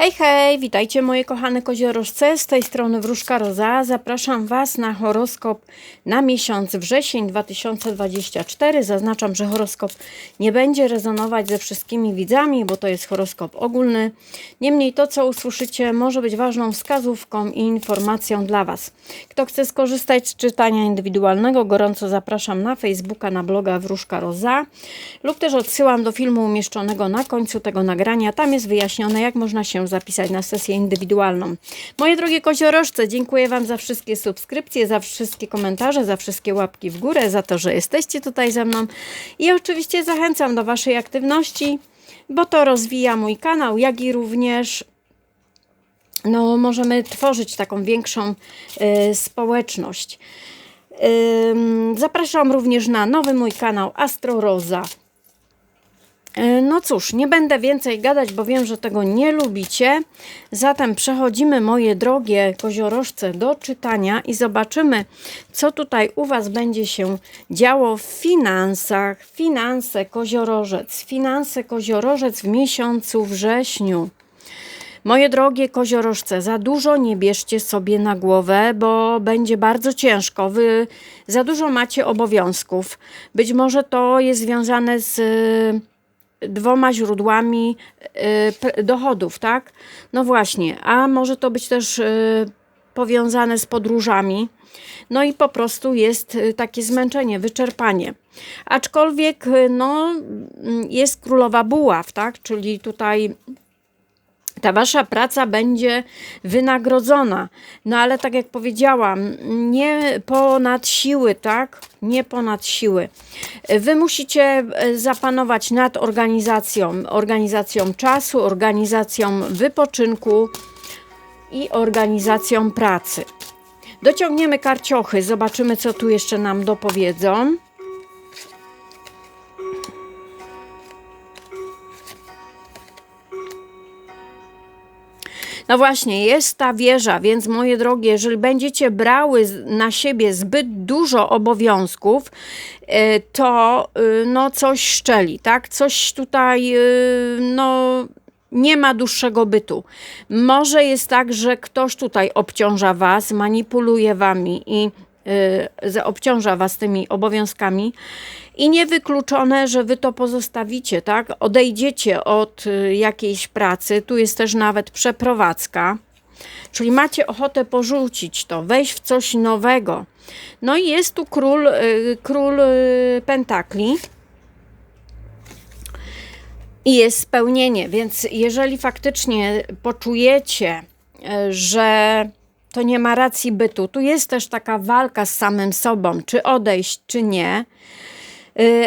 Hej, hej, witajcie moje kochane koziorożce, z tej strony Wróżka Roza. Zapraszam Was na horoskop na miesiąc wrzesień 2024. Zaznaczam, że horoskop nie będzie rezonować ze wszystkimi widzami, bo to jest horoskop ogólny. Niemniej to, co usłyszycie, może być ważną wskazówką i informacją dla Was. Kto chce skorzystać z czytania indywidualnego, gorąco zapraszam na Facebooka, na bloga Wróżka Roza lub też odsyłam do filmu umieszczonego na końcu tego nagrania. Tam jest wyjaśnione, jak można się zapisać na sesję indywidualną. Moje drogie koziorożce, dziękuję Wam za wszystkie subskrypcje, za wszystkie komentarze, za wszystkie łapki w górę, za to, że jesteście tutaj ze mną i oczywiście zachęcam do Waszej aktywności, bo to rozwija mój kanał, jak i również no, możemy tworzyć taką większą y, społeczność. Zapraszam również na nowy mój kanał Astro Roza. E, No cóż, nie będę więcej gadać, bo wiem, że tego nie lubicie. Zatem przechodzimy, moje drogie koziorożce, do czytania i zobaczymy, co tutaj u Was będzie się działo w finansach. Finanse koziorożec, finanse koziorożec w miesiącu wrześniu. Moje drogie koziorożce, za dużo nie bierzcie sobie na głowę, bo będzie bardzo ciężko. Wy za dużo macie obowiązków. Być może to jest związane z dwoma źródłami y, dochodów, tak? No właśnie, a może to być też y, powiązane z podróżami. No i po prostu jest y, takie zmęczenie, wyczerpanie. Aczkolwiek no, jest królowa buław, tak? Czyli tutaj ta wasza praca będzie wynagrodzona. No ale tak jak powiedziałam, nie ponad siły, tak? Nie ponad siły. Wy musicie e, zapanować nad organizacją, organizacją czasu, organizacją wypoczynku i organizacją pracy. Dociągniemy karciochy, zobaczymy co tu jeszcze nam dopowiedzą. No właśnie, jest ta wieża, więc moje drogie, jeżeli będziecie brały na siebie zbyt dużo obowiązków, e, to y, no coś szczeli, tak? Coś tutaj y, no nie ma dłuższego bytu. Może jest tak, że ktoś tutaj obciąża was, manipuluje wami i obciąża was tymi obowiązkami i niewykluczone, że wy to pozostawicie, tak? Odejdziecie od y, jakiejś pracy, tu jest też nawet przeprowadzka, czyli macie ochotę porzucić to, wejść w coś nowego. No i jest tu król, y, król y, pentakli. I jest spełnienie, więc jeżeli faktycznie poczujecie, że to nie ma racji bytu, tu jest też taka walka z samym sobą, czy odejść, czy nie,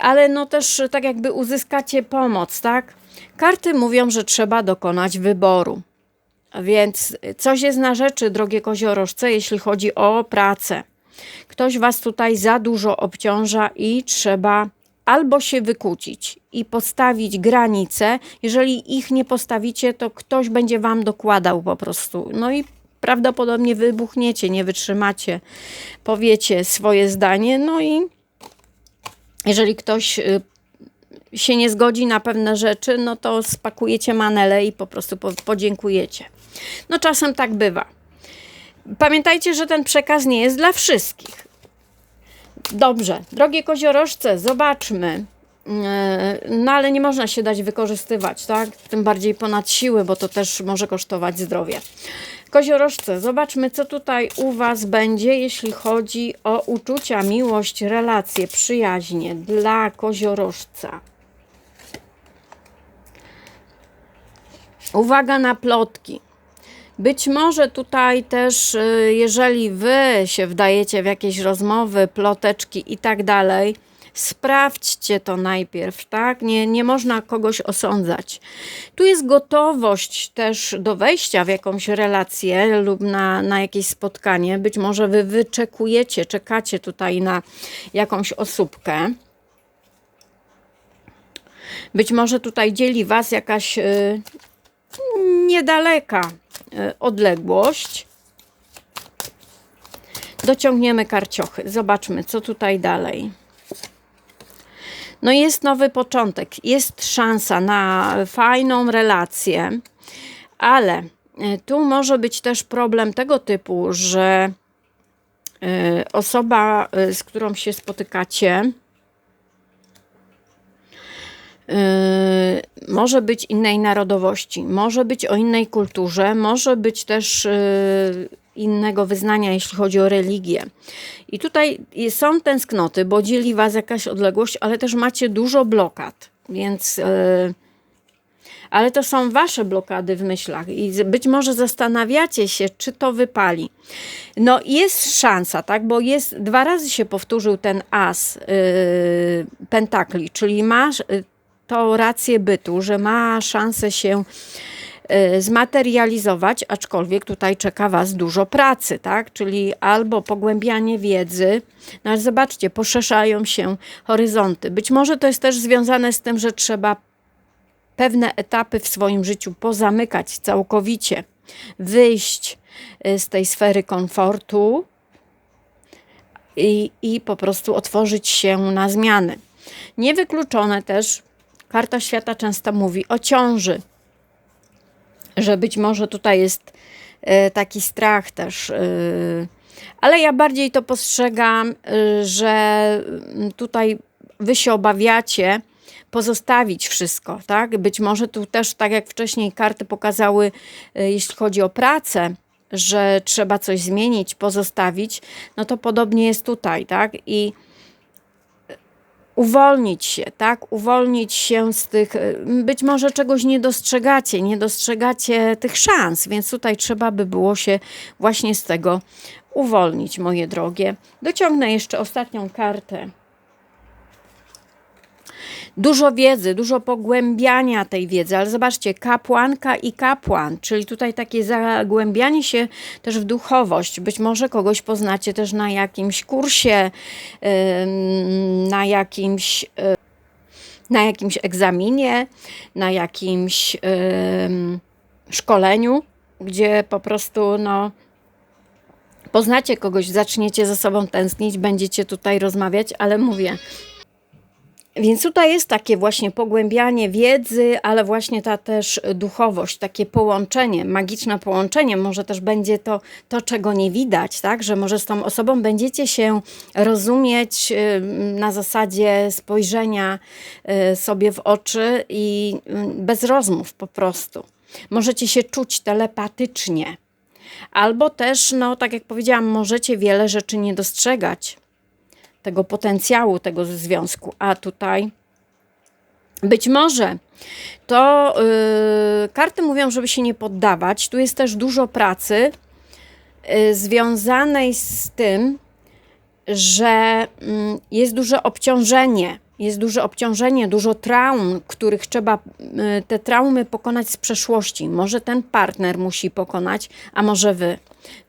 ale no też tak jakby uzyskacie pomoc, tak? Karty mówią, że trzeba dokonać wyboru. Więc coś jest na rzeczy, drogie koziorożce, jeśli chodzi o pracę. Ktoś was tutaj za dużo obciąża i trzeba albo się wykłócić i postawić granice. Jeżeli ich nie postawicie, to ktoś będzie wam dokładał po prostu. No i prawdopodobnie wybuchniecie, nie wytrzymacie, powiecie swoje zdanie, no i jeżeli ktoś y, się nie zgodzi na pewne rzeczy, no to spakujecie manele i po prostu po, podziękujecie. No czasem tak bywa. Pamiętajcie, że ten przekaz nie jest dla wszystkich. Dobrze, drogie koziorożce, zobaczmy. Yy, No ale nie można się dać wykorzystywać, tak? Tym bardziej ponad siły, bo to też może kosztować zdrowie. Koziorożce, zobaczmy, co tutaj u Was będzie, jeśli chodzi o uczucia, miłość, relacje, przyjaźnie dla koziorożca. Uwaga na plotki. Być może tutaj też, y, jeżeli wy się wdajecie w jakieś rozmowy, ploteczki i tak dalej, sprawdźcie to najpierw, tak? Nie, nie można kogoś osądzać. Tu jest gotowość też do wejścia w jakąś relację lub na, na jakieś spotkanie. Być może wy wyczekujecie, czekacie tutaj na jakąś osóbkę. Być może tutaj dzieli was jakaś y, niedaleka y, odległość. Dociągniemy karciochy. Zobaczmy, co tutaj dalej. No jest nowy początek, jest szansa na fajną relację, Ale e, tu może być też problem tego typu, że e, osoba, e, z którą się spotykacie, może być innej narodowości, może być o innej kulturze, może być też innego wyznania, jeśli chodzi o religię. I tutaj są tęsknoty, bo dzieli Was jakaś odległość, ale też macie dużo blokad, więc. Yy, ale to są wasze blokady w myślach i być może zastanawiacie się, czy to wypali. No jest szansa, tak, bo jest, dwa razy się powtórzył ten as yy, pentakli, czyli masz yy, to rację bytu, że ma szansę się e, zmaterializować, aczkolwiek tutaj czeka Was dużo pracy, tak? Czyli albo pogłębianie wiedzy, no ale zobaczcie, poszerzają się horyzonty. Być może to jest też związane z tym, że trzeba pewne etapy w swoim życiu pozamykać całkowicie, wyjść e, z tej sfery komfortu i, i po prostu otworzyć się na zmiany. Niewykluczone też Karta świata często mówi o ciąży, że być może tutaj jest e, taki strach też. E, ale ja bardziej to postrzegam, e, że mm, tutaj wy się obawiacie pozostawić wszystko, tak? Być może tu też, tak jak wcześniej karty pokazały, jeśli chodzi o pracę, że trzeba coś zmienić, pozostawić, no to podobnie jest tutaj, tak? I uwolnić się, tak? Uwolnić się z tych, y, być może czegoś nie dostrzegacie, nie dostrzegacie tych szans, więc tutaj trzeba by było się właśnie z tego uwolnić, moje drogie. Dociągnę jeszcze ostatnią kartę dużo wiedzy, dużo pogłębiania tej wiedzy, ale zobaczcie, kapłanka i kapłan, czyli tutaj takie zagłębianie się też w duchowość. Być może kogoś poznacie też na jakimś kursie, na jakimś na jakimś egzaminie, na jakimś szkoleniu, gdzie po prostu no, poznacie kogoś, zaczniecie ze sobą tęsknić, będziecie tutaj rozmawiać, ale mówię, więc tutaj jest takie właśnie pogłębianie wiedzy, ale właśnie ta też duchowość, takie połączenie, magiczne połączenie. Może też będzie to, to czego nie widać, tak? Że może z tą osobą będziecie się rozumieć na zasadzie spojrzenia y, sobie w oczy i bez rozmów po prostu. Możecie się czuć telepatycznie. Albo też, no tak jak powiedziałam, możecie wiele rzeczy nie dostrzegać tego potencjału tego związku. A tutaj być może to yy, karty mówią, żeby się nie poddawać. Tu jest też dużo pracy yy, związanej z tym, że yy, jest duże obciążenie. Jest duże obciążenie, dużo traum, których trzeba y, te traumy pokonać z przeszłości. Może ten partner musi pokonać, a może wy.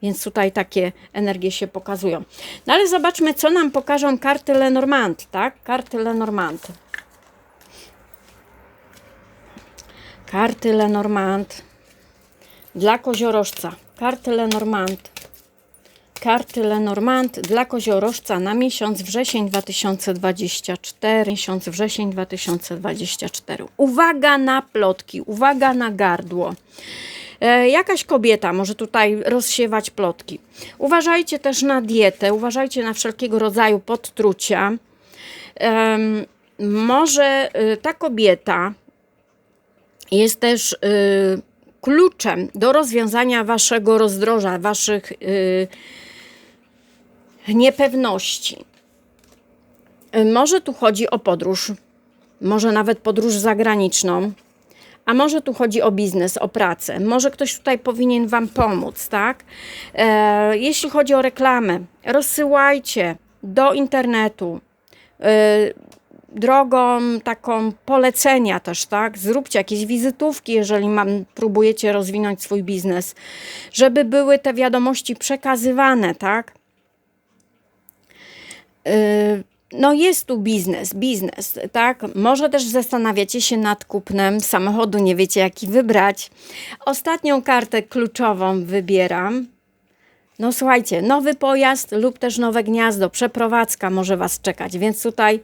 Więc tutaj takie energie się pokazują. No ale zobaczmy, co nam pokażą karty Lenormand, tak? Karty Lenormand. Karty Lenormand dla koziorożca. Karty Lenormand. Karty Lenormand dla koziorożca na miesiąc wrzesień 2024. Miesiąc wrzesień 2024. Uwaga na plotki, uwaga na gardło. E, jakaś kobieta może tutaj rozsiewać plotki. Uważajcie też na dietę, uważajcie na wszelkiego rodzaju podtrucia. Może y, ta kobieta jest też y, kluczem do rozwiązania waszego rozdroża, waszych y, niepewności. Może tu chodzi o podróż, może nawet podróż zagraniczną, a może tu chodzi o biznes, o pracę, może ktoś tutaj powinien Wam pomóc, tak? E, jeśli chodzi o reklamę, rozsyłajcie do internetu. E, drogą taką polecenia też, tak? Zróbcie jakieś wizytówki, jeżeli mam, próbujecie rozwinąć swój biznes, żeby były te wiadomości przekazywane, tak? Yy, no jest tu biznes, biznes, tak? Może też zastanawiacie się nad kupnem samochodu, nie wiecie jaki wybrać. Ostatnią kartę kluczową wybieram. No słuchajcie, nowy pojazd lub też nowe gniazdo, przeprowadzka może Was czekać, więc tutaj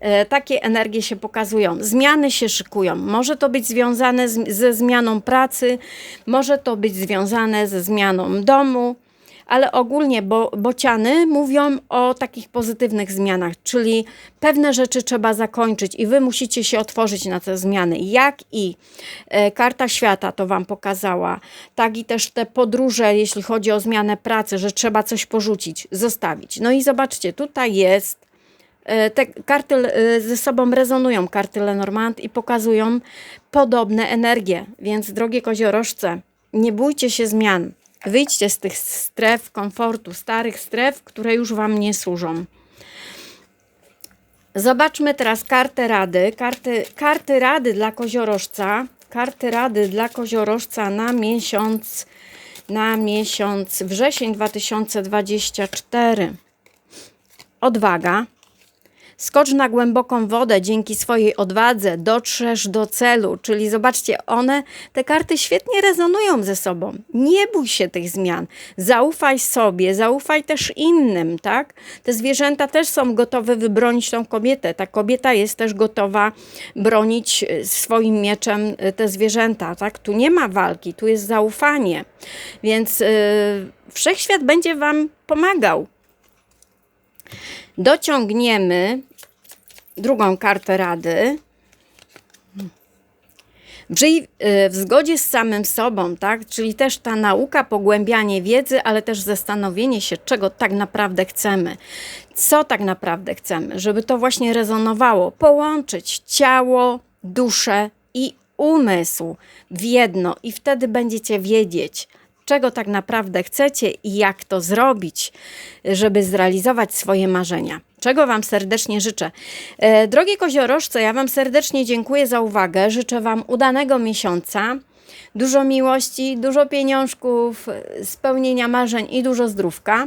e, takie energie się pokazują. Zmiany się szykują. Może to być związane z, ze zmianą pracy, może to być związane ze zmianą domu, ale ogólnie bo, bociany mówią o takich pozytywnych zmianach, czyli pewne rzeczy trzeba zakończyć i wy musicie się otworzyć na te zmiany. Jak i e, karta świata to wam pokazała, tak i też te podróże, jeśli chodzi o zmianę pracy, że trzeba coś porzucić, zostawić. No i zobaczcie, tutaj jest e, te karty e, ze sobą rezonują, karty Lenormand i pokazują podobne energie. Więc drogie koziorożce, nie bójcie się zmian. Wyjdźcie z tych stref komfortu, starych stref, które już Wam nie służą. Zobaczmy teraz kartę rady. Karty, karty rady dla koziorożca. Karty rady dla koziorożca na miesiąc, na miesiąc wrzesień 2024. Odwaga. Skocz na głęboką wodę, dzięki swojej odwadze dotrzesz do celu. Czyli zobaczcie, one, te karty świetnie rezonują ze sobą. Nie bój się tych zmian. Zaufaj sobie, zaufaj też innym, tak? Te zwierzęta też są gotowe wybronić tą kobietę. Ta kobieta jest też gotowa bronić y, swoim mieczem y, te zwierzęta, tak? Tu nie ma walki, tu jest zaufanie. Więc yy, wszechświat będzie Wam pomagał dociągniemy drugą kartę rady. Żyj y, w zgodzie z samym sobą, tak? Czyli też ta nauka, pogłębianie wiedzy, ale też zastanowienie się, czego tak naprawdę chcemy. Co tak naprawdę chcemy, żeby to właśnie rezonowało. Połączyć ciało, duszę i umysł w jedno, i wtedy będziecie wiedzieć, czego tak naprawdę chcecie i jak to zrobić, żeby zrealizować swoje marzenia. Czego Wam serdecznie życzę. E, drogie koziorożce, ja Wam serdecznie dziękuję za uwagę. Życzę Wam udanego miesiąca, dużo miłości, dużo pieniążków, spełnienia marzeń i dużo zdrówka.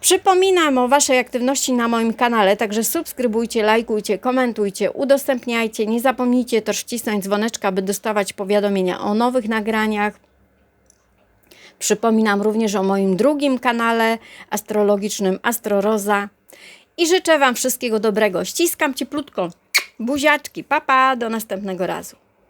Przypominam o Waszej aktywności na moim kanale, także subskrybujcie, lajkujcie, komentujcie, udostępniajcie. Nie zapomnijcie też wcisnąć dzwoneczka, by dostawać powiadomienia o nowych nagraniach. Przypominam również o moim drugim kanale astrologicznym Astroroza. I życzę Wam wszystkiego dobrego. Ściskam cieplutko. Buziaczki. Papa, do następnego razu.